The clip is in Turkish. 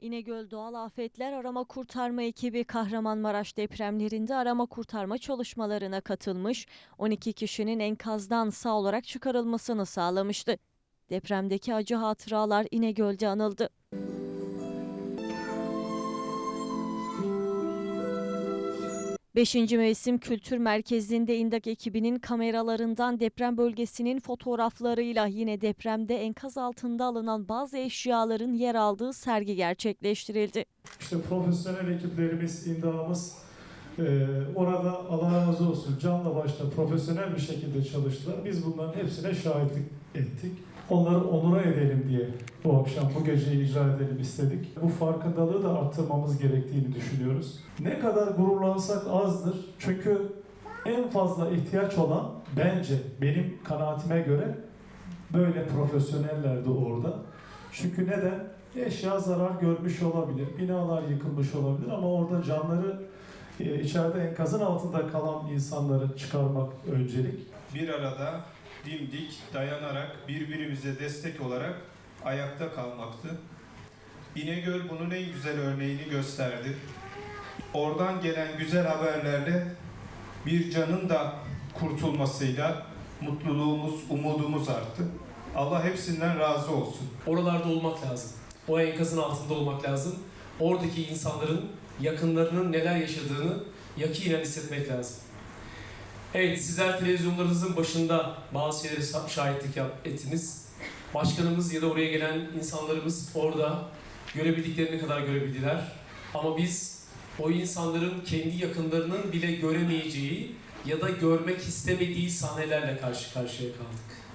İnegöl Doğal Afetler Arama Kurtarma ekibi Kahramanmaraş depremlerinde arama kurtarma çalışmalarına katılmış, 12 kişinin enkazdan sağ olarak çıkarılmasını sağlamıştı. Depremdeki acı hatıralar İnegöl'de anıldı. Beşinci Mevsim Kültür Merkezi'nde İndak ekibinin kameralarından deprem bölgesinin fotoğraflarıyla yine depremde enkaz altında alınan bazı eşyaların yer aldığı sergi gerçekleştirildi. İşte profesyonel ekiplerimiz, imdağımız e, orada Allah razı olsun canla başla profesyonel bir şekilde çalıştılar. Biz bunların hepsine şahitlik ettik. Onları onura edelim diye bu akşam bu geceyi icra edelim istedik. Bu farkındalığı da arttırmamız gerektiğini düşünüyoruz. Ne kadar gururlansak azdır. Çünkü en fazla ihtiyaç olan bence benim kanaatime göre böyle profesyonellerdi orada. Çünkü neden? Eşya zarar görmüş olabilir, binalar yıkılmış olabilir ama orada canları e, içeride enkazın altında kalan insanları çıkarmak öncelik. bir arada dimdik dayanarak birbirimize destek olarak ayakta kalmaktı. İnegöl bunun en güzel örneğini gösterdi. Oradan gelen güzel haberlerle bir canın da kurtulmasıyla mutluluğumuz, umudumuz arttı. Allah hepsinden razı olsun. Oralarda olmak lazım. O enkazın altında olmak lazım. Oradaki insanların yakınlarının neler yaşadığını yakinen hissetmek lazım. Evet sizler televizyonlarınızın başında bazı şeylere şahitlik ettiniz. Başkanımız ya da oraya gelen insanlarımız orada görebildiklerini kadar görebildiler. Ama biz o insanların kendi yakınlarının bile göremeyeceği ya da görmek istemediği sahnelerle karşı karşıya kaldık.